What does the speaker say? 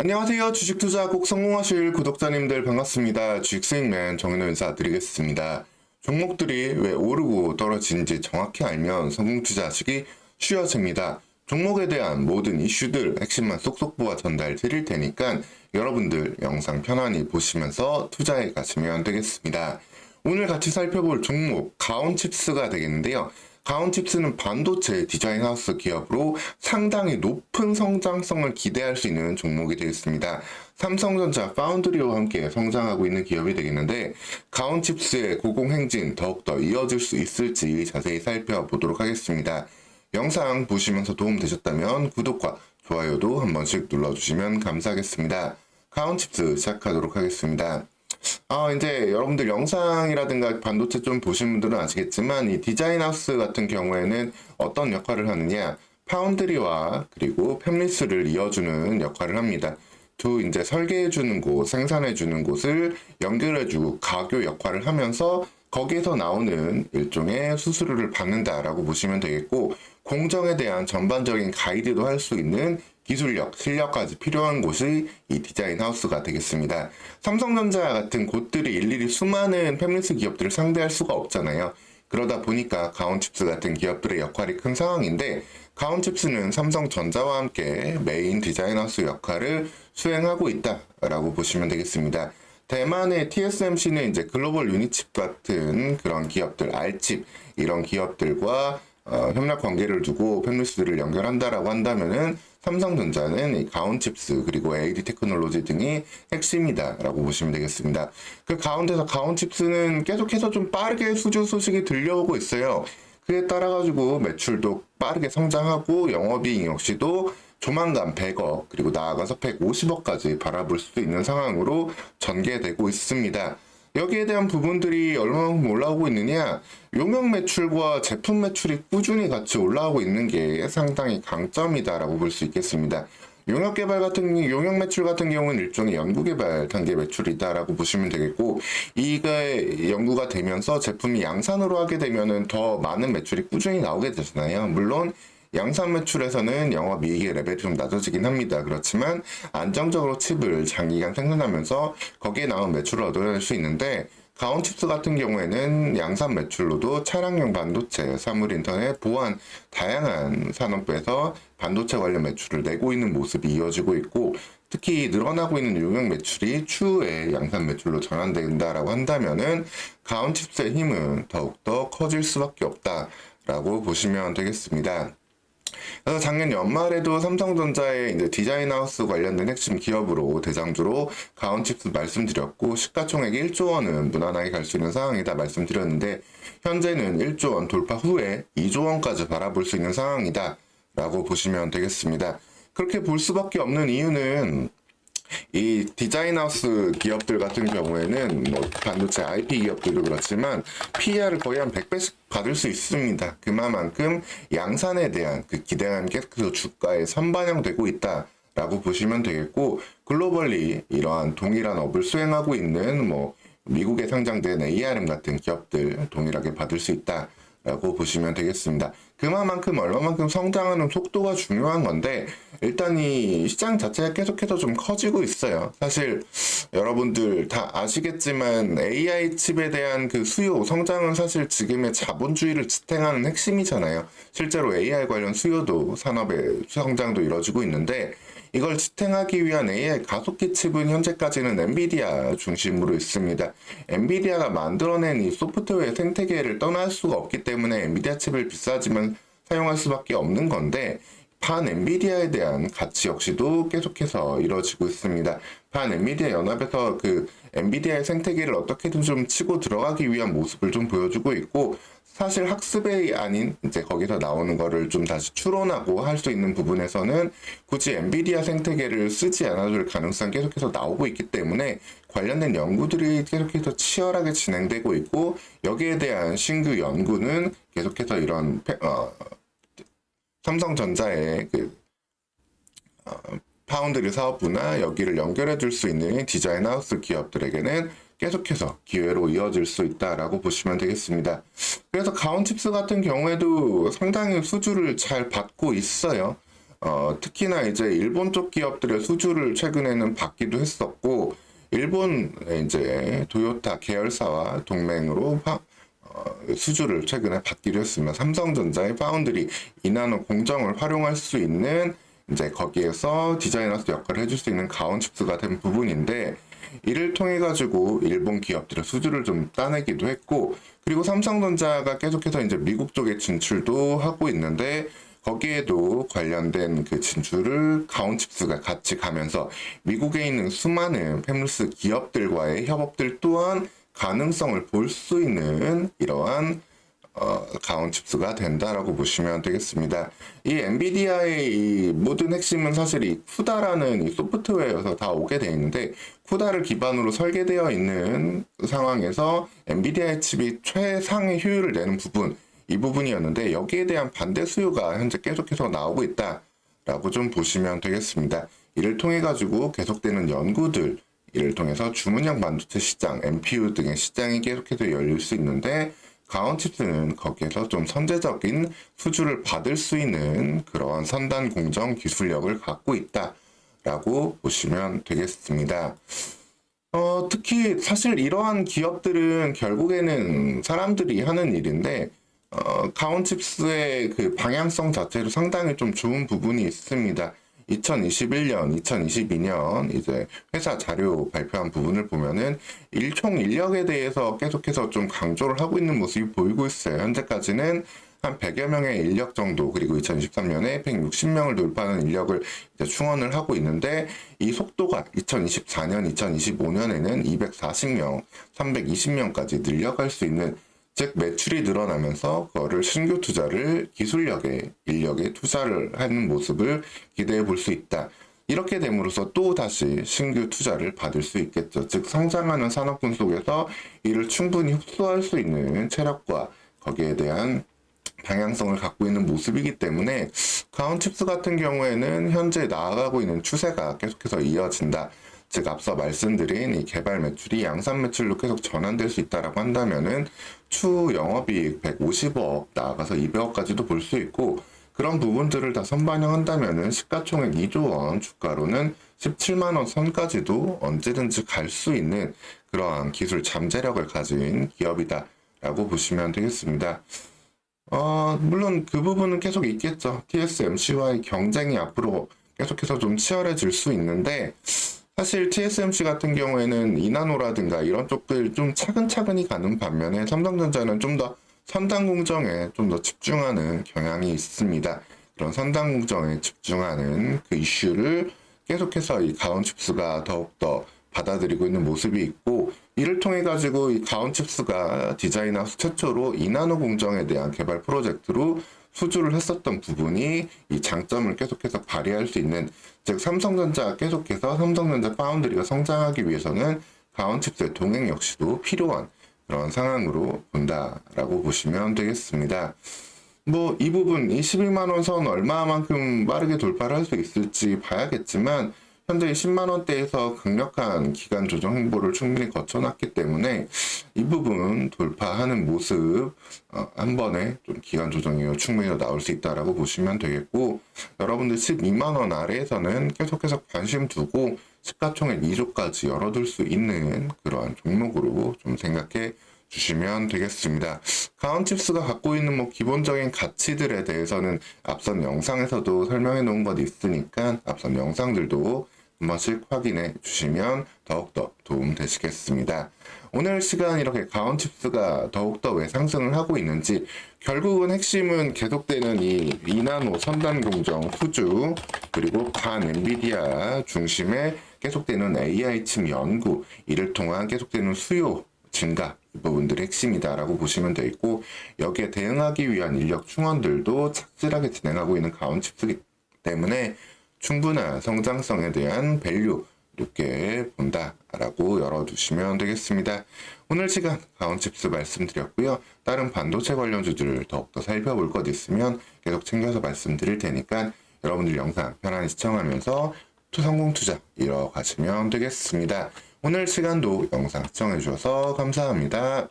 안녕하세요. 주식 투자 꼭 성공하실 구독자님들 반갑습니다. 주식 수익맨 정인호 인사드리겠습니다. 종목들이 왜 오르고 떨어지는지 정확히 알면 성공 투자하시기 쉬워집니다. 종목에 대한 모든 이슈들 핵심만 쏙쏙 보아 전달 드릴 테니까 여러분들 영상 편안히 보시면서 투자해 가시면 되겠습니다. 오늘 같이 살펴볼 종목 가온칩스가 되겠는데요. 가온칩스는 반도체 디자인 하우스 기업으로 상당히 높은 성장성을 기대할 수 있는 종목이 되겠습니다. 삼성전자 파운드리와 함께 성장하고 있는 기업이 되겠는데 가온칩스의 고공행진 더욱더 이어질 수 있을지 자세히 살펴보도록 하겠습니다. 영상 보시면서 도움 되셨다면 구독과 좋아요도 한 번씩 눌러주시면 감사하겠습니다. 가온칩스 시작하도록 하겠습니다. 아, 이제 여러분들 영상이라든가 반도체 좀 보신 분들은 아시겠지만 이 디자인 하우스 같은 경우에는 어떤 역할을 하느냐? 파운드리와 그리고 팹리스를 이어주는 역할을 합니다. 두 이제 설계해 주는 곳, 생산해 주는 곳을 연결해 주고 가교 역할을 하면서 거기에서 나오는 일종의 수수료를 받는다라고 보시면 되겠고 공정에 대한 전반적인 가이드도 할 수 있는 기술력, 실력까지 필요한 곳이 이 디자인 하우스가 되겠습니다. 삼성전자 같은 곳들이 일일이 수많은 패밀리스 기업들을 상대할 수가 없잖아요. 그러다 보니까 가온칩스 같은 기업들의 역할이 큰 상황인데 가온칩스는 삼성전자와 함께 메인 디자인 하우스 역할을 수행하고 있다라고 보시면 되겠습니다. 대만의 TSMC는 이제 글로벌 유니칩 같은 그런 기업들, 알칩 이런 기업들과 어, 협력 관계를 두고 펜루스들을 연결한다라고 한다면은 삼성전자는 이 가온칩스 그리고 AD 테크놀로지 등이 핵심이다라고 보시면 되겠습니다. 그 가운데서 가온칩스는 계속해서 좀 빠르게 수주 소식이 들려오고 있어요. 그에 따라 가지고 매출도 빠르게 성장하고 영업이익 역시도 조만간 100억 그리고 나아가서 150억까지 바라볼 수 있는 상황으로 전개되고 있습니다. 여기에 대한 부분들이 얼마만큼 올라오고 있느냐? 용역 매출과 제품 매출이 꾸준히 같이 올라오고 있는 게 상당히 강점이다라고 볼 수 있겠습니다. 용역 개발 같은 용역 매출 같은 경우는 일종의 연구 개발 단계 매출이다라고 보시면 되겠고 이게 연구가 되면서 제품이 양산으로 하게 되면은 더 많은 매출이 꾸준히 나오게 되잖아요. 물론 양산 매출에서는 영업이익의 레벨이 좀 낮아지긴 합니다. 그렇지만 안정적으로 칩을 장기간 생산하면서 거기에 나온 매출을 얻어낼 수 있는데 가온칩스 같은 경우에는 양산 매출로도 차량용 반도체, 사물 인터넷, 보안 다양한 산업에서 반도체 관련 매출을 내고 있는 모습이 이어지고 있고 특히 늘어나고 있는 용역 매출이 추후에 양산 매출로 전환된다라고 한다면은 가온칩스의 힘은 더욱더 커질 수밖에 없다라고 보시면 되겠습니다. 그래서 작년 연말에도 삼성전자의 이제 디자인 하우스 관련된 핵심 기업으로 대장주로 가온칩스 말씀드렸고 시가총액 1조 원은 무난하게 갈 수 있는 상황이다 말씀드렸는데 현재는 1조 원 돌파 후에 2조 원까지 바라볼 수 있는 상황이다 라고 보시면 되겠습니다. 그렇게 볼 수밖에 없는 이유는 이 디자인 하우스 기업들 같은 경우에는 뭐 반도체 IP 기업들도 그렇지만 PER을 거의 한 100배씩 받을 수 있습니다. 그만큼 양산에 대한 그 기대감 계속해서 주가에 선반영되고 있다. 라고 보시면 되겠고 글로벌리 이러한 동일한 업을 수행하고 있는 뭐 미국에 상장된 ARM 같은 기업들 동일하게 받을 수 있다. 라고 보시면 되겠습니다. 그만큼 얼마만큼 성장하는 속도가 중요한 건데 일단 이 시장 자체가 계속해서 좀 커지고 있어요. 사실 여러분들 다 아시겠지만 AI 칩에 대한 그 수요 성장은 사실 지금의 자본주의를 지탱하는 핵심이잖아요. 실제로 AI 관련 수요도 산업의 성장도 이뤄지고 있는데 이걸 지탱하기 위한 AI 가속기 칩은 현재까지는 엔비디아 중심으로 있습니다. 엔비디아가 만들어낸 이 소프트웨어 생태계를 떠날 수가 없기 때문에 엔비디아 칩을 비싸지만 사용할 수밖에 없는 건데 반 엔비디아에 대한 가치 역시도 계속해서 이루어지고 있습니다. 반 엔비디아 연합에서 그 엔비디아의 생태계를 어떻게든 좀 치고 들어가기 위한 모습을 좀 보여주고 있고 사실 학습이 아닌 이제 거기서 나오는 거를 좀 다시 추론하고 할 수 있는 부분에서는 굳이 엔비디아 생태계를 쓰지 않아줄 가능성 계속해서 나오고 있기 때문에 관련된 연구들이 계속해서 치열하게 진행되고 있고 여기에 대한 신규 연구는 계속해서 이런 페- 어, 삼성전자의 그 어, 파운드리 사업부나 여기를 연결해 줄 수 있는 디자인 하우스 기업들에게는 계속해서 기회로 이어질 수 있다라고 보시면 되겠습니다. 그래서 가온칩스 같은 경우에도 상당히 수주를 잘 받고 있어요. 어, 특히나 이제 일본 쪽 기업들의 수주를 최근에는 받기도 했었고, 일본 이제 도요타 계열사와 동맹으로 파- 어, 수주를 최근에 받기로 했습니다. 삼성전자의 파운드리 이나노 공정을 활용할 수 있는 이제 거기에서 디자이너스 역할을 해줄 수 있는 가온 칩스가 된 부분인데 이를 통해 가지고 일본 기업들의 수주를 좀 따내기도 했고 그리고 삼성전자가 계속해서 이제 미국 쪽에 진출도 하고 있는데 거기에도 관련된 그 진출을 가온칩스가 같이 가면서 미국에 있는 수많은 팹리스 기업들과의 협업들 또한 가능성을 볼 수 있는 이러한 어, 가온 칩스가 된다라고 보시면 되겠습니다. 이 엔비디아의 이 모든 핵심은 사실 이 쿠다라는 이 소프트웨어에서 다 오게 돼 있는데 쿠다를 기반으로 설계되어 있는 상황에서 엔비디아의 칩이 최상의 효율을 내는 부분 이 부분이었는데 여기에 대한 반대 수요가 현재 계속해서 나오고 있다라고 좀 보시면 되겠습니다. 이를 통해 가지고 계속되는 연구들 이를 통해서 주문형 반도체 시장, MPU 등의 시장이 계속해서 열릴 수 있는데 가온칩스는 거기에서 좀 선제적인 수주를 받을 수 있는 그러한 선단 공정 기술력을 갖고 있다라고 보시면 되겠습니다. 어, 특히 사실 이러한 기업들은 결국에는 사람들이 하는 일인데 어, 가온칩스의 그 방향성 자체로 상당히 좀 좋은 부분이 있습니다. 2021년, 2022년 이제 회사 자료 발표한 부분을 보면은 일총 인력에 대해서 계속해서 좀 강조를 하고 있는 모습이 보이고 있어요. 현재까지는 한 100여 명의 인력 정도 그리고 2023년에 160명을 돌파하는 인력을 충원을 하고 있는데 이 속도가 2024년, 2025년에는 240명, 320명까지 늘려갈 수 있는 즉 매출이 늘어나면서 그거를 신규 투자를 기술력에 인력에 투자를 하는 모습을 기대해 볼 수 있다. 이렇게 됨으로써 또 다시 신규 투자를 받을 수 있겠죠. 즉 성장하는 산업군 속에서 이를 충분히 흡수할 수 있는 체력과 거기에 대한 방향성을 갖고 있는 모습이기 때문에 가온칩스 같은 경우에는 현재 나아가고 있는 추세가 계속해서 이어진다. 즉 앞서 말씀드린 이 개발 매출이 양산 매출로 계속 전환될 수 있다라고 한다면은 추 영업이익 150억 나아가서 200억까지도 볼 수 있고 그런 부분들을 다 선반영한다면은 시가총액 2조 원 주가로는 17만 원 선까지도 언제든지 갈 수 있는 그러한 기술 잠재력을 가진 기업이다라고 보시면 되겠습니다. 어, 물론 그 부분은 계속 있겠죠. TSMC와의 경쟁이 앞으로 계속해서 좀 치열해질 수 있는데 사실 TSMC 같은 경우에는 이나노라든가 이런 쪽들 좀 차근차근히 가는 반면에 삼성전자는 좀 더 선단 공정에 좀 더 집중하는 경향이 있습니다. 그런 선단 공정에 집중하는 그 이슈를 계속해서 이 가온 칩스가 더욱더 받아들이고 있는 모습이 있고 이를 통해 가지고 이 가온 칩스가 디자인하우스 최초로 이나노 공정에 대한 개발 프로젝트로 수주를 했었던 부분이 이 장점을 계속해서 발휘할 수 있는 즉 삼성전자 계속해서 삼성전자 파운드리가 성장하기 위해서는 가온칩스의 동행 역시도 필요한 그런 상황으로 본다라고 보시면 되겠습니다. 뭐 이 부분 이 12만 원 선 얼마만큼 빠르게 돌파를 할 수 있을지 봐야겠지만 현재 10만 원대에서 강력한 기간 조정 행보를 충분히 거쳐놨기 때문에 이 부분 돌파하는 모습 어, 한 번에 좀 기간 조정이 충분히 나올 수 있다라고 보시면 되겠고 여러분들 12만 원 아래에서는 계속해서 관심 두고 시가총액 2조까지 열어둘 수 있는 그러한 종목으로 좀 생각해 주시면 되겠습니다. 가온칩스가 갖고 있는 뭐 기본적인 가치들에 대해서는 앞선 영상에서도 설명해 놓은 것 있으니까 앞선 영상들도 한 번씩 확인해 주시면 더욱더 도움 되시겠습니다. 오늘 시간 이렇게 가온칩스가 더욱더 왜 상승을 하고 있는지 결국은 핵심은 계속되는 이 이나노 선단 공정 후주 그리고 반 엔비디아 중심의 계속되는 AI 칩 연구 이를 통한 계속되는 수요 증가 이 부분들이 핵심이다라고 보시면 돼 있고 여기에 대응하기 위한 인력 충원들도 착실하게 진행하고 있는 가온칩스이기 때문에 충분한 성장성에 대한 밸류 높게 본다라고 열어두시면 되겠습니다. 오늘 시간 가온칩스 말씀드렸고요. 다른 반도체 관련 주들을 더욱더 살펴볼 것 있으면 계속 챙겨서 말씀드릴 테니까 여러분들 영상 편안히 시청하면서 투 성공 투자 이뤄가시면 되겠습니다. 오늘 시간도 영상 시청해 주셔서 감사합니다.